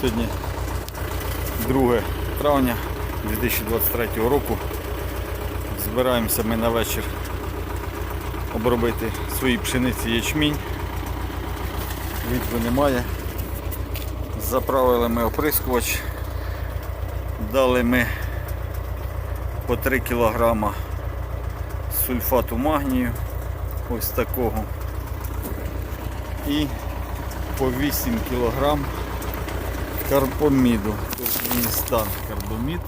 Сьогодні 2 травня 2023 року. Збираємося ми на вечір обробити свої пшениці ячмінь. Вітру немає. Заправили ми оприскувач. Дали ми по 3 кг сульфату магнію. Ось такого. І по 8 кг карбоміду. Тут мій карбомід.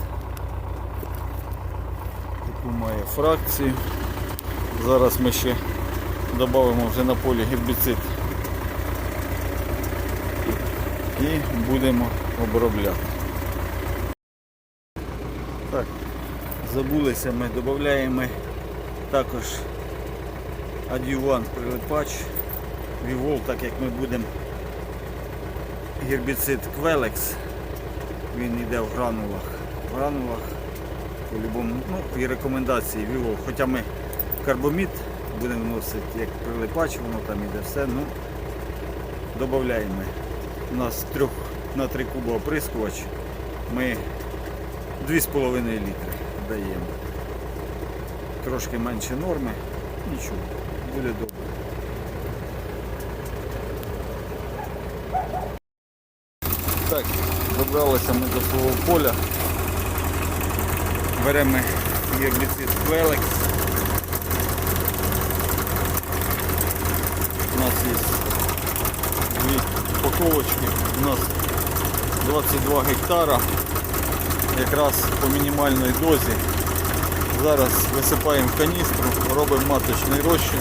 Таку має фракцію. Зараз ми ще додамо вже на полі гербіцид і будемо обробляти. Так, забулися ми, додаємо також адювант прилипач, вівол, так як ми будемо гербіцид Квелекс, він йде в гранулах. В гранулах по-любому, ну і рекомендації вівол. Хоча ми карбомід будемо вносити як прилипач, воно там іде все, ну додаємо. У нас трьох на 3 куба оприскувач, ми 2,5 літри даємо. Трошки менше норми, нічого, буде добре. Так, добралися ми до свого поля. Беремо гербіцид Quelex. У нас є дві упаковочки. У нас 22 гектара. Якраз по мінімальній дозі. Зараз висипаємо в каністру, робимо маточний розчин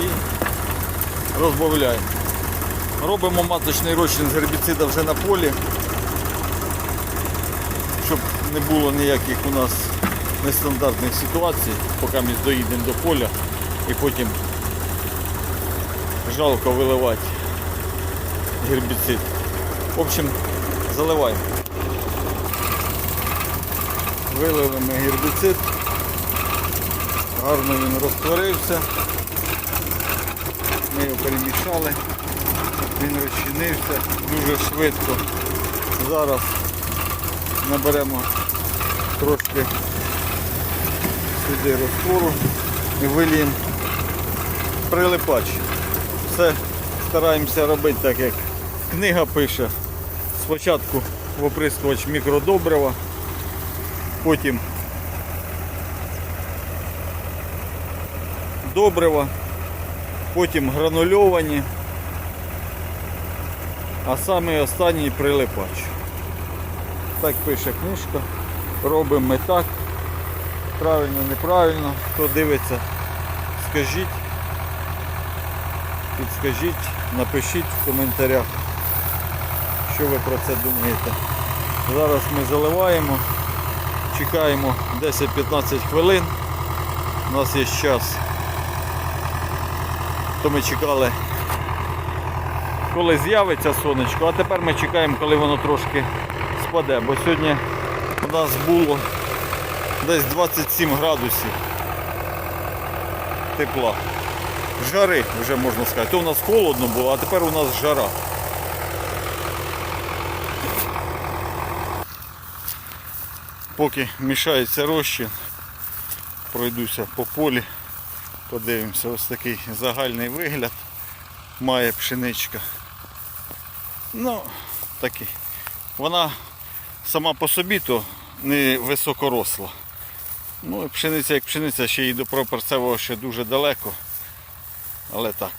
і розбавляємо. Робимо маточний розчин з гербіцида вже на полі, щоб не було ніяких у нас нестандартних ситуацій, поки ми доїдемо до поля і потім жалко виливати гербіцид. В общем, заливаємо. Вилили ми гербіцид, гарно він розтворився, ми його перемішали, він розчинився дуже швидко. Зараз наберемо трошки сюди розтвору і виліємо прилипач. Все стараємося робити так, як книга пише. Спочатку в оприскувач мікродобрива, потім добрива, потім гранульовані, а саме останній прилипач. Так пише книжка. Робимо ми так. Правильно, неправильно. Хто дивиться, скажіть, підскажіть, напишіть в коментарях, що ви про це думаєте. Зараз ми заливаємо, чекаємо 10-15 хвилин. У нас є час. То ми чекали, коли з'явиться сонечко, а тепер ми чекаємо, коли воно трошки спаде, бо сьогодні у нас було десь 27 градусів тепла. Жари вже можна сказати. То у нас холодно було, а тепер у нас жара. Поки мішається розчин, пройдуся по полі, подивимося, ось такий загальний вигляд має пшеничка. Ну, такий. Вона сама по собі то не високоросла. Ну і пшениця як пшениця, ще й до пропорцевого ще дуже далеко. Але так,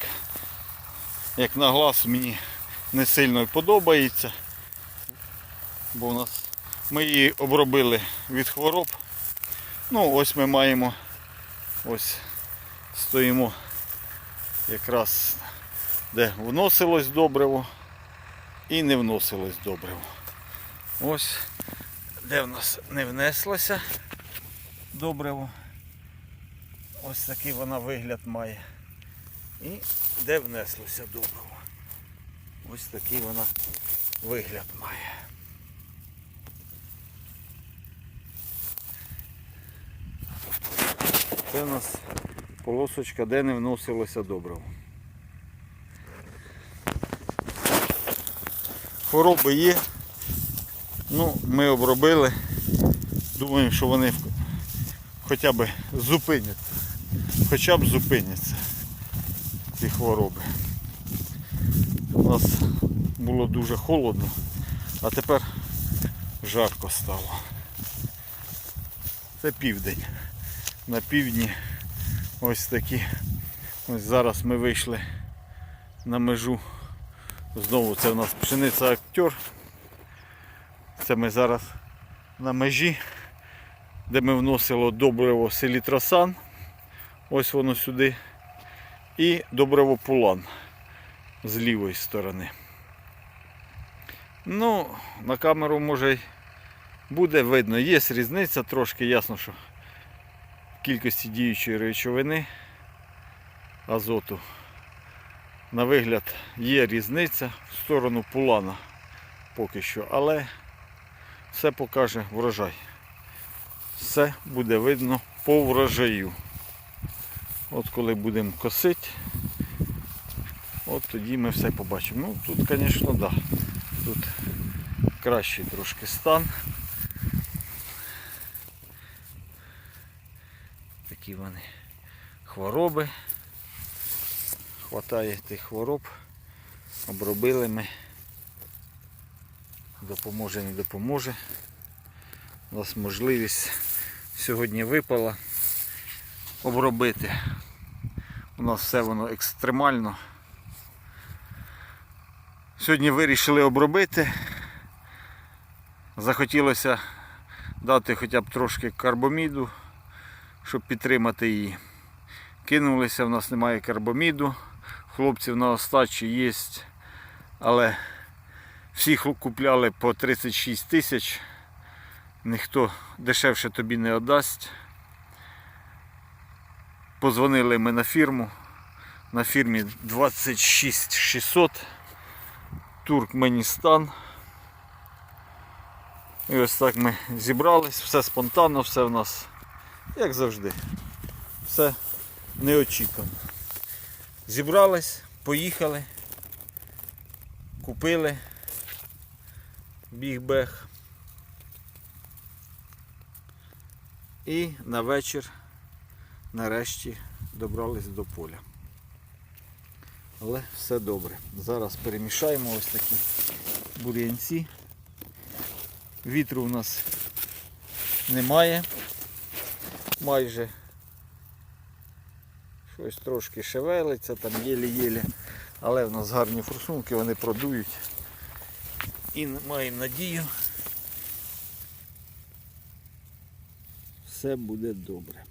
як на глаз мені не сильно подобається. Бо у нас ми її обробили від хвороб. Ну ось ми маємо ось стоїмо якраз де вносилось добриво і не вносилось добриво. Ось де в нас не внеслося добриво. Ось такий вона вигляд має. І де внеслося добриво. Ось такий вона вигляд має. Це у нас полосочка, де не вносилося добриво. Хвороби є. Ну, ми обробили. Думаємо, що вони хоча б зупиняться. Хоча б зупиняться ці хвороби. У нас було дуже холодно, а тепер жарко стало. Це південь. На півдні ось такі. Ось зараз ми вийшли на межу. Знову це у нас пшениця актер. Це ми зараз на межі, де ми вносили добриво селітросан. Ось воно сюди. І добриво пулан з лівої сторони. Ну, на камеру може й буде видно. Є різниця трошки, ясно, що в кількості діючої речовини азоту. На вигляд є різниця в сторону пулана поки що, але все покаже врожай. Все буде видно по врожаю. От коли будемо косити, от тоді ми все побачимо. Ну тут, звісно. Да. Тут кращий трошки стан. Такі вони хвороби. Хватає тих хвороб. Обробили ми. Допоможе, не допоможе. У нас можливість сьогодні випала обробити. У нас все воно екстремально. Сьогодні вирішили обробити. Захотілося дати хоча б трошки карбоміду, щоб підтримати її. Кинулися, в нас немає карбоміду. Хлопців на остачі є, але всі купляли по 36 тисяч. Ніхто дешевше тобі не віддасть. Позвонили ми на фірму. На фірмі 26600 Туркменістан. І ось так ми зібрались, все спонтанно, все в нас, як завжди, все неочікувано. Зібрались, поїхали, купили бігбег. І на вечір нарешті добрались до поля. Але все добре. Зараз перемішаємо ось такі бур'янці. Вітру в нас немає. Майже щось трошки шевелиться, там єлі-єлі. Але в нас гарні форсунки, вони продують. І маємо надію. Все буде добре.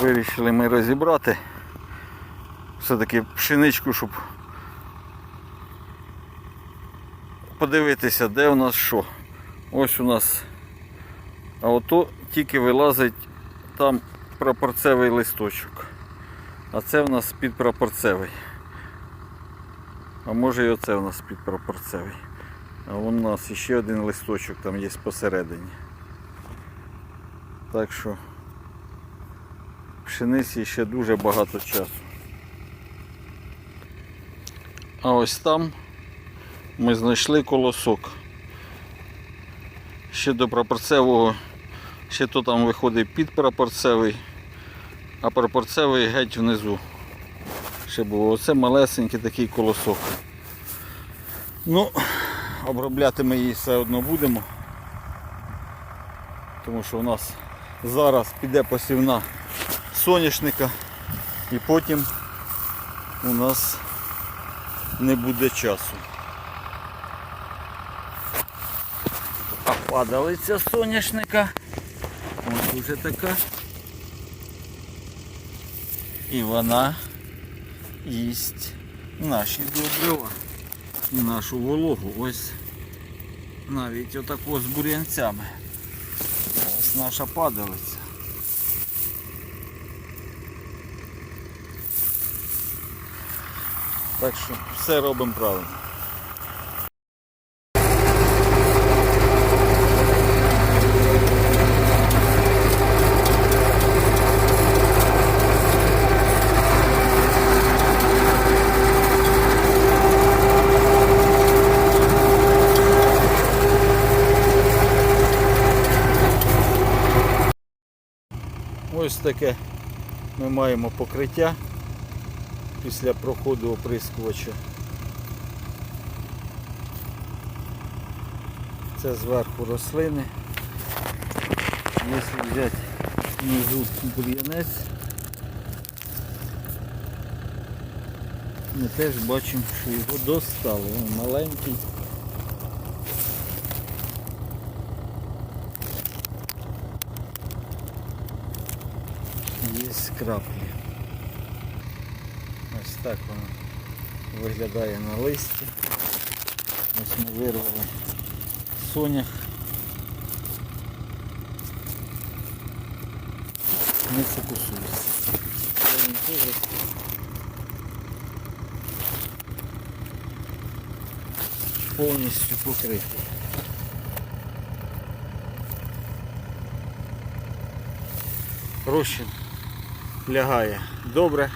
Вирішили ми розібрати все-таки пшеничку, щоб подивитися, де у нас що. Ось у нас, а ото тільки вилазить там прапорцевий листочок. А це в нас підпрапорцевий. А може і оце у нас підпрапорцевий. А у нас ще один листочок там є посередині. Так що пшениці ще дуже багато часу. А ось там ми знайшли колосок. Ще до прапорцевого, ще то там виходить під прапорцевий, а прапорцевий геть внизу. Ще було оце малесенький такий колосок. Ну, обробляти ми її все одно будемо. Тому що у нас зараз піде посівна соняшника і потім у нас не буде часу. Падалиця соняшника. Ось уже така. І вона їсть наші добрива і нашу вологу. Ось навіть отако з бур'янцями. Ось наша падалиця. Так що все робимо правильно. Таке ми маємо покриття після проходу оприскувача. Це зверху рослини. Якщо взяти внизу бур'янець, ми теж бачимо, що його достало. Він маленький. Є краплі. Ось так воно виглядає на листі. Ось ми вирвали сонях. Не фокусується. Це він теж повністю покритий. Розчин лягає добре.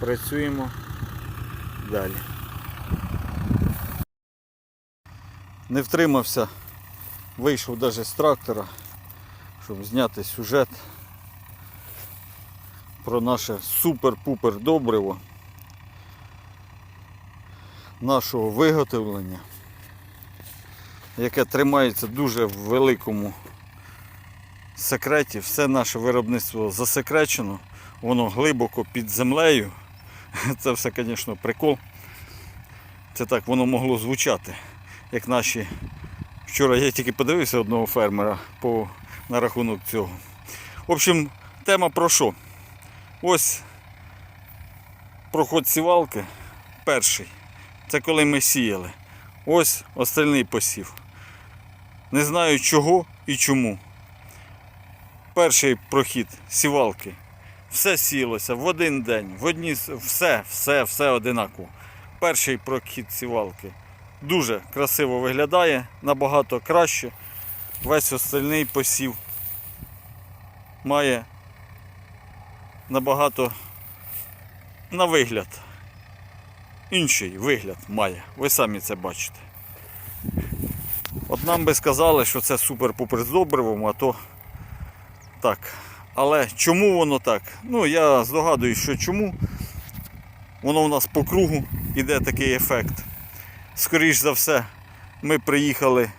Працюємо далі. Не втримався, вийшов навіть з трактора, щоб зняти сюжет про наше супер-пупер добриво нашого виготовлення, яке тримається дуже в великому секреті. Все наше виробництво засекречено, воно глибоко під землею. Це все, звісно, прикол. Це так воно могло звучати, як наші. Вчора я тільки подивився одного фермера по, на рахунок цього. В общем, тема про що? Ось проход сівалки перший. Це коли ми сіяли. Ось остальний посів. Не знаю чого і чому. Перший прохід сівалки. Все сілося в один день, в одні, все, все, все одинаково. Перший прохід сівалки дуже красиво виглядає, набагато краще. Весь остальний посів має набагато на вигляд. Інший вигляд має. Ви самі це бачите. От нам би сказали, що це супер-пупер з добривом, а то так. Але чому воно так? Ну, я здогадуюсь, що чому. Воно у нас по кругу іде такий ефект. Скоріш за все, ми приїхали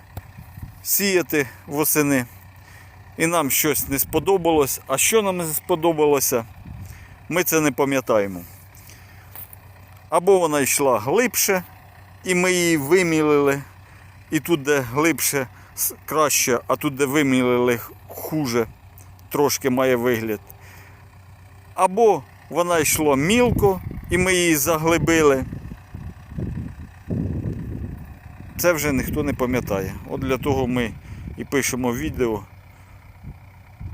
сіяти восени. І нам щось не сподобалось. А що нам не сподобалося, ми це не пам'ятаємо. Або вона йшла глибше, і ми її вимілили. І тут, де глибше, краще, а тут, де вимілили хуже, трошки має вигляд. Або вона йшла мілко, і ми її заглибили. Це вже ніхто не пам'ятає. От для того ми і пишемо відео,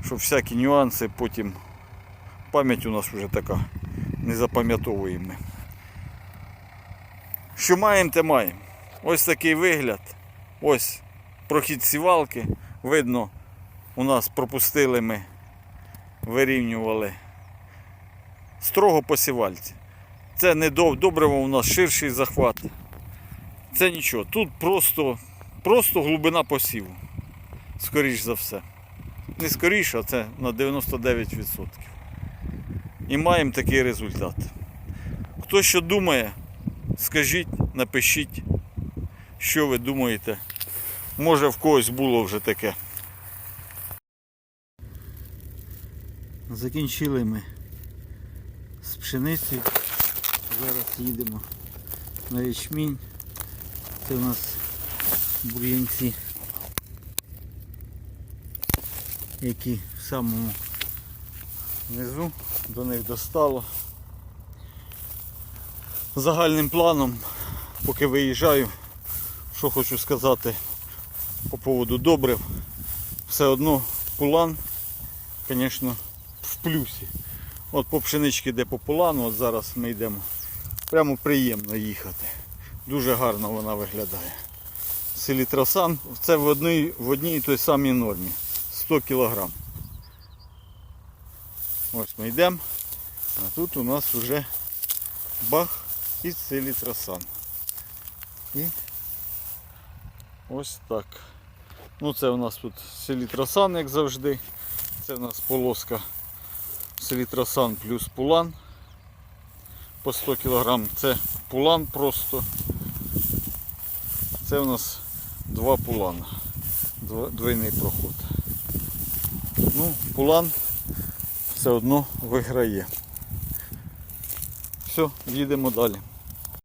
щоб всякі нюанси потім пам'ять у нас вже така, не запам'ятовуємо. Що маємо, те маємо. Ось такий вигляд. Ось прохід сівалки. Видно, у нас пропустили ми, вирівнювали строго по сівальці. Це не добриво, у нас ширший захват. Це нічого. Тут просто, просто глибина посіву. Скоріш за все. Не скоріше, а це на 99%. І маємо такий результат. Хто що думає, скажіть, напишіть, що ви думаєте. Може в когось було вже таке. Закінчили ми з пшеницею. Зараз їдемо на ячмінь. Це у нас бур'янці, які в самому низу до них достало. Загальним планом, поки виїжджаю, що хочу сказати по поводу добрив, все одно пулан, звісно, плюсі. От по пшенички йде по пулану, от зараз ми йдемо. Прямо приємно їхати. Дуже гарно вона виглядає. Селітросан це в одній, в одній той самій нормі. 100 кг. Ось ми йдемо. А тут у нас вже бах і селітросан. І ось так. Ну це у нас тут селітросан, як завжди. Це у нас полоска Селітросан плюс пулан по 100 кг. Це пулан просто. Це у нас два пулана. Двойний проход. Ну, пулан все одно виграє. Все, їдемо далі.